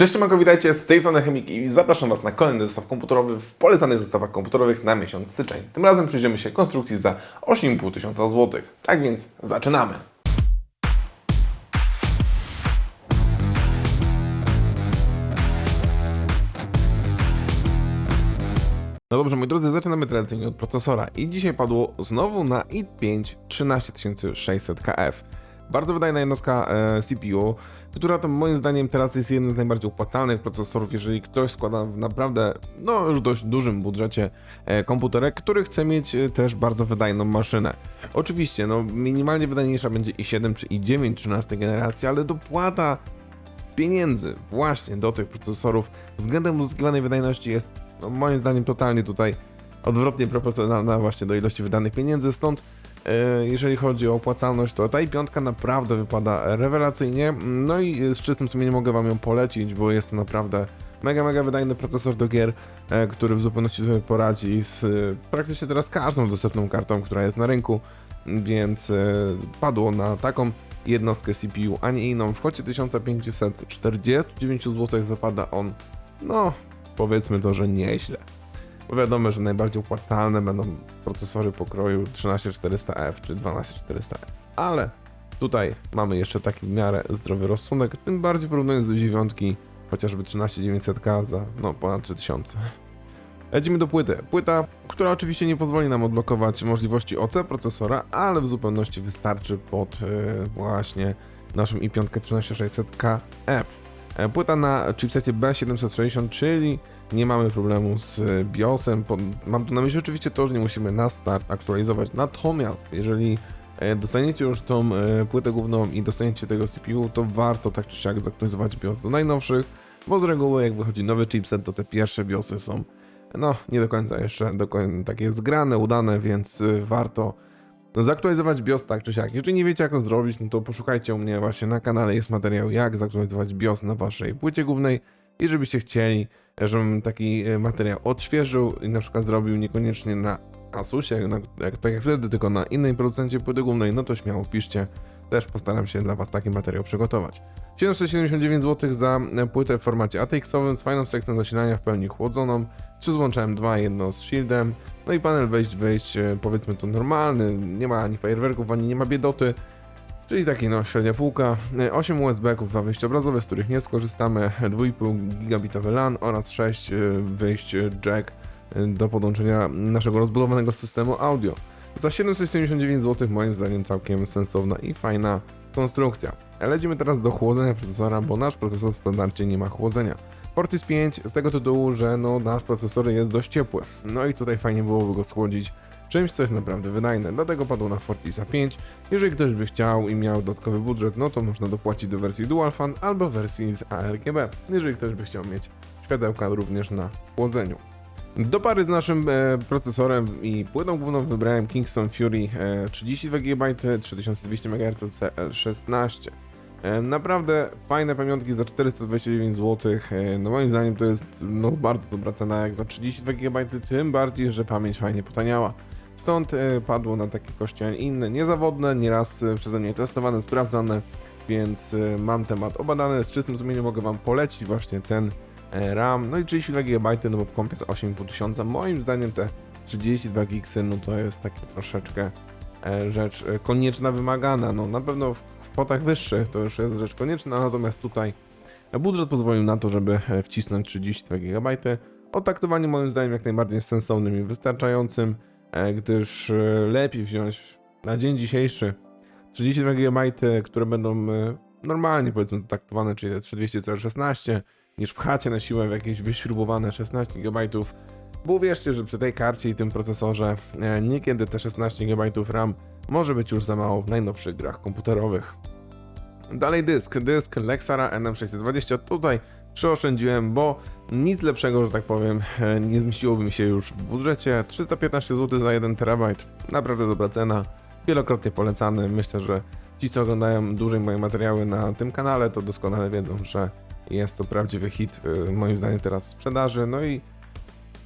Cześć, Manko, witajcie, z tej strony Chemik i zapraszam Was na kolejny zestaw komputerowy w polecanych zestawach komputerowych na miesiąc styczeń. Tym razem przyjrzymy się konstrukcji za 8,5 tysiąca złotych. Tak więc zaczynamy! No dobrze, moi drodzy, zaczynamy tradycyjnie od procesora i dzisiaj padło znowu na i5 13600KF. Bardzo wydajna jednostka e, CPU, która to moim zdaniem teraz jest jednym z najbardziej opłacalnych procesorów, jeżeli ktoś składa w naprawdę, no już dość dużym budżecie e, komputerek, który chce mieć e, też bardzo wydajną maszynę. Oczywiście, no minimalnie wydajniejsza będzie i7 czy i9 13 generacji, ale dopłata pieniędzy właśnie do tych procesorów względem uzyskiwanej wydajności jest no, moim zdaniem totalnie tutaj odwrotnie proporcjonalna właśnie do ilości wydanych pieniędzy, stąd jeżeli chodzi o opłacalność, to ta i5 naprawdę wypada rewelacyjnie, no i z czystym sumieniem mogę Wam ją polecić, bo jest to naprawdę mega, mega wydajny procesor do gier, e, który w zupełności sobie poradzi z e, praktycznie teraz każdą dostępną kartą, która jest na rynku, więc e, padło na taką jednostkę CPU, a nie inną. W kwocie 1549 zł wypada on, no powiedzmy to, że nieźle. Wiadomo, że najbardziej opłacalne będą procesory pokroju 13400F czy 12400F. Ale tutaj mamy jeszcze taki w miarę zdrowy rozsądek, tym bardziej porównując do dziewiątki, chociażby 13900K za no ponad 3000. Lecimy do płyty. Płyta, która oczywiście nie pozwoli nam odblokować możliwości OC procesora, ale w zupełności wystarczy pod e, właśnie naszą i5 13600KF. E, Płyta na chipsecie B760, czyli nie mamy problemu z BIOSem. Po- Mam tu na myśli oczywiście to, że nie musimy na start aktualizować. Natomiast jeżeli e, dostaniecie już tą e, płytę główną i dostaniecie tego CPU, to warto tak czy siak zaktualizować BIOS do najnowszych, bo z reguły jak wychodzi nowy chipset, to te pierwsze BIOSy są no nie do końca jeszcze do koń- takie zgrane, udane, więc warto zaktualizować BIOS tak czy siak. Jeżeli nie wiecie jak to zrobić, no to poszukajcie u mnie właśnie na kanale, jest materiał jak zaktualizować BIOS na waszej płycie głównej i żebyście chcieli, żebym taki y, materiał odświeżył i na przykład zrobił niekoniecznie na Asusie, na, jak, tak jak wtedy, tylko na innej producencie płyty głównej, no to śmiało piszcie, też postaram się dla was taki materiał przygotować. 779 zł za e, płytę w formacie ATX-owym z fajną sekcją zasilania w pełni chłodzoną, 3 złączałem 2, jedno z shieldem, no i panel wejść, wyjść, e, powiedzmy to normalny, nie ma ani fajerwerków, ani nie ma biedoty, czyli taki no średnia półka, E, 8 USB-ków, dwa wyjścia obrazowe, z których nie skorzystamy, 2,5 gigabitowy LAN oraz 6 e, wyjść e, jack e, do podłączenia naszego rozbudowanego systemu audio. Za 779 zł moim zdaniem całkiem sensowna i fajna konstrukcja. Lecimy teraz do chłodzenia procesora, bo nasz procesor w standardzie nie ma chłodzenia. Fortis 5 z tego tytułu, że no, nasz procesor jest dość ciepły. No i tutaj fajnie byłoby go schłodzić czymś, co jest naprawdę wydajne. Dlatego padło na Fortisa 5. Jeżeli ktoś by chciał i miał dodatkowy budżet, no to można dopłacić do wersji Dual Fan albo wersji z ARGB. Jeżeli ktoś by chciał mieć światełka również na chłodzeniu. Do pary z naszym e, procesorem i płytą główną wybrałem Kingston Fury e, 32 GB 3200 MHz CL16. E, naprawdę fajne pamiątki za 429 zł. E, no moim zdaniem to jest no, bardzo dobra cena jak za 32 GB, tym bardziej, że pamięć fajnie potaniała. Stąd e, padło na takie nie inne, niezawodne, nieraz e, przeze mnie testowane, sprawdzane, więc e, mam temat obadany. Z czystym sumieniem mogę Wam polecić właśnie ten RAM, no i 32 GB, no bo w kompie za 8,5 tysiąca. Moim zdaniem te 32 gigsy, no to jest takie troszeczkę e, rzecz e, konieczna, wymagana. No na pewno w kwotach wyższych to już jest rzecz konieczna, natomiast tutaj budżet pozwolił na to, żeby e, wcisnąć 32 GB. Otaktowanie moim zdaniem jak najbardziej sensownym i wystarczającym, e, gdyż e, lepiej wziąć na dzień dzisiejszy 32 GB, które będą e, normalnie powiedzmy taktowane, czyli te 3200 CL16, niż pchacie na siłę w jakieś wyśrubowane 16 GB, bo uwierzcie, że przy tej karcie i tym procesorze e, niekiedy te 16 GB RAM może być już za mało w najnowszych grach komputerowych. Dalej dysk, dysk Lexara NM620, tutaj przeoszczędziłem, bo nic lepszego, że tak powiem, e, nie zmieściłoby mi się już w budżecie. 315 zł za 1 TB, naprawdę dobra cena, wielokrotnie polecany. Myślę, że ci, co oglądają dłużej moje materiały na tym kanale, to doskonale wiedzą, że jest to prawdziwy hit, y, moim zdaniem teraz sprzedaży. No i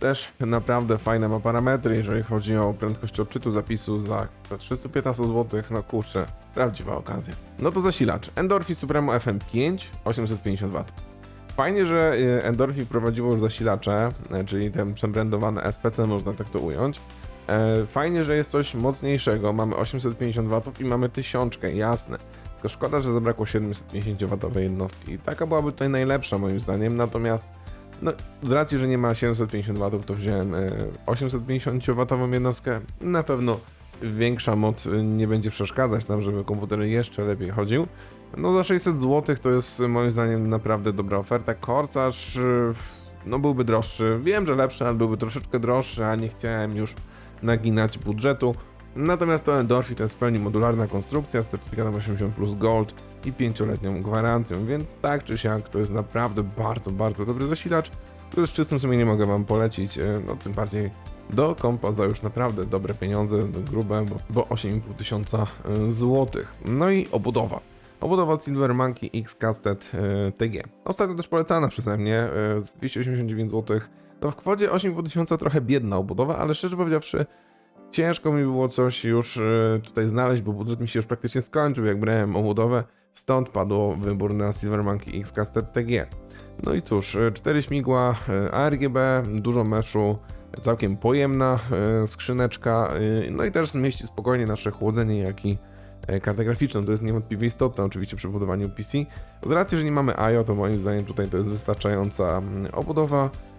też naprawdę fajne ma parametry, jeżeli chodzi o prędkość odczytu zapisu za 315 zł. No kurczę, prawdziwa okazja. No to zasilacz. Endorphi Supremo FM5 850 W. Fajnie, że e, Endorphin wprowadziło już zasilacze, e, czyli ten przebrandowany SPC, można tak to ująć. E, Fajnie, że jest coś mocniejszego. Mamy 850 W i mamy tysiączkę, jasne. Szkoda, że zabrakło 750 W jednostki. I taka byłaby tutaj najlepsza moim zdaniem, natomiast no, z racji, że nie ma 750 W, to wziąłem e, 850 W jednostkę. Na pewno większa moc e, nie będzie przeszkadzać nam, żeby komputer jeszcze lepiej chodził. No za 600 zł to jest e, moim zdaniem naprawdę dobra oferta. Korsarz e, no byłby droższy. Wiem, że lepszy, ale byłby troszeczkę droższy, a nie chciałem już naginać budżetu. Natomiast to Endorphin to jest w pełni modularna konstrukcja z certyfikatem 80 plus Gold i 5-letnią gwarancją, więc tak czy siak to jest naprawdę bardzo, bardzo dobry zasilacz, który z czystym sumieniem mogę Wam polecić, e, no tym bardziej do kompa za już naprawdę dobre pieniądze, do grube, bo, bo 8,5 tysiąca e, złotych. No i obudowa. Obudowa Silver Monkey X Casted e, TG. Ostatnio też polecana przeze mnie z 289 zł. To w kwocie 8,5 tysiąca trochę biedna obudowa, ale szczerze powiedziawszy ciężko mi było coś już e, tutaj znaleźć, bo budżet mi się już praktycznie skończył, jak brałem obudowę. Stąd padł wybór na Silver Monkey X Casted TG. No i cóż, e, cztery śmigła e, ARGB, dużo meszu, całkiem pojemna e, skrzyneczka, e, no i też zmieści spokojnie nasze chłodzenie, jak i e, kartę graficzną. To jest niewątpliwie istotne oczywiście przy budowaniu PC. Z racji, że nie mamy IO, to moim zdaniem tutaj to jest wystarczająca mm, obudowa, e,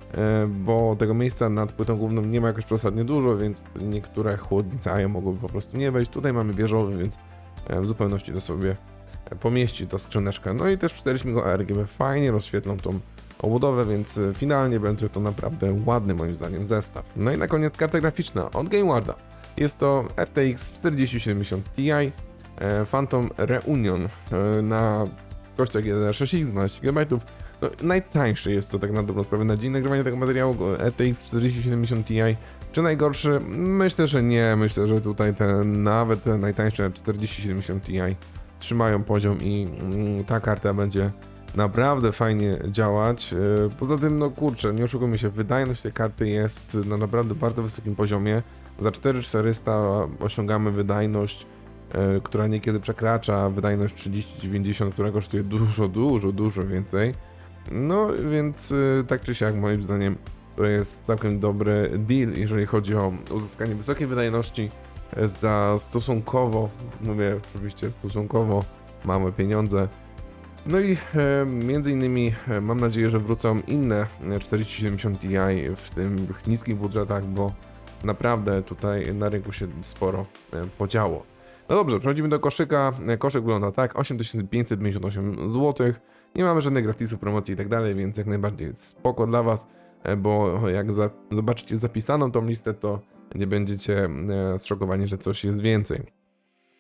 bo tego miejsca nad płytą główną nie ma jakoś przesadnie dużo, więc niektóre chłodnice IO mogłyby po prostu nie wejść. Tutaj mamy bieżowy, więc e, w zupełności to sobie e, pomieści ta skrzyneczka. No i też 4 śmigła RGB fajnie rozświetlą tą obudowę, więc e, finalnie będzie to naprawdę ładny moim zdaniem zestaw. No i na koniec karta graficzna od GameWarda. Jest to RTX 4070 Ti e, Phantom Reunion e, na kościach 1.6X 12 GB. No, najtańszy jest to tak na dobrą sprawę na dzień nagrywania tego materiału RTX 4070 Ti. Czy najgorszy? Myślę, że nie. Myślę, że tutaj te nawet te najtańsze 4070 Ti trzymają poziom i mm, ta karta będzie naprawdę fajnie działać. Yy, Poza tym, no kurczę, nie oszukujmy się, wydajność tej karty jest na naprawdę bardzo wysokim poziomie. Za 4400 osiągamy wydajność, yy, która niekiedy przekracza wydajność 3090, która kosztuje dużo, dużo, dużo więcej. No więc yy, tak czy siak, moim zdaniem, to jest całkiem dobry deal, jeżeli chodzi o uzyskanie wysokiej wydajności e, za stosunkowo, mówię oczywiście stosunkowo małe pieniądze. No i e, między innymi e, mam nadzieję, że wrócą inne e, 4070 Ti w tym niskich budżetach, bo naprawdę tutaj na rynku się sporo e, podziało. No dobrze, przechodzimy do koszyka. E, Koszyk wygląda tak, 8558 zł. Nie mamy żadnych gratisów, promocji i tak dalej, więc jak najbardziej spoko dla Was, e, bo jak za, zobaczycie zapisaną tą listę, to nie będziecie e, zszokowani, że coś jest więcej.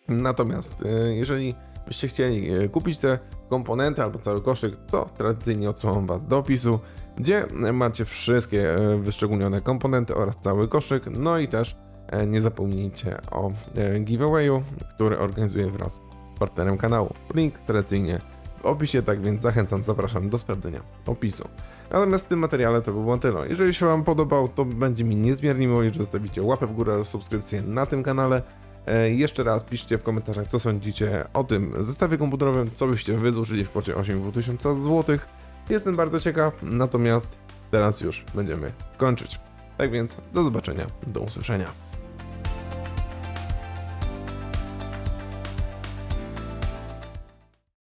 Natomiast e, jeżeli byście chcieli kupić te komponenty albo cały koszyk, to tradycyjnie odsyłam Was do opisu, gdzie macie wszystkie wyszczególnione komponenty oraz cały koszyk, no i też nie zapomnijcie o giveawayu, który organizuję wraz z partnerem kanału. Link tradycyjnie opisie, tak więc zachęcam, zapraszam do sprawdzenia opisu. Natomiast w tym materiale to by było tyle. Jeżeli się Wam podobał, to będzie mi niezmiernie miło, jeżeli zostawicie łapę w górę oraz subskrypcję na tym kanale. E, jeszcze raz piszcie w komentarzach, co sądzicie o tym zestawie komputerowym, co byście wy zużyli w kwocie 8,5 tysiąca złotych. Jestem bardzo ciekaw, natomiast teraz już będziemy kończyć. Tak więc do zobaczenia, do usłyszenia.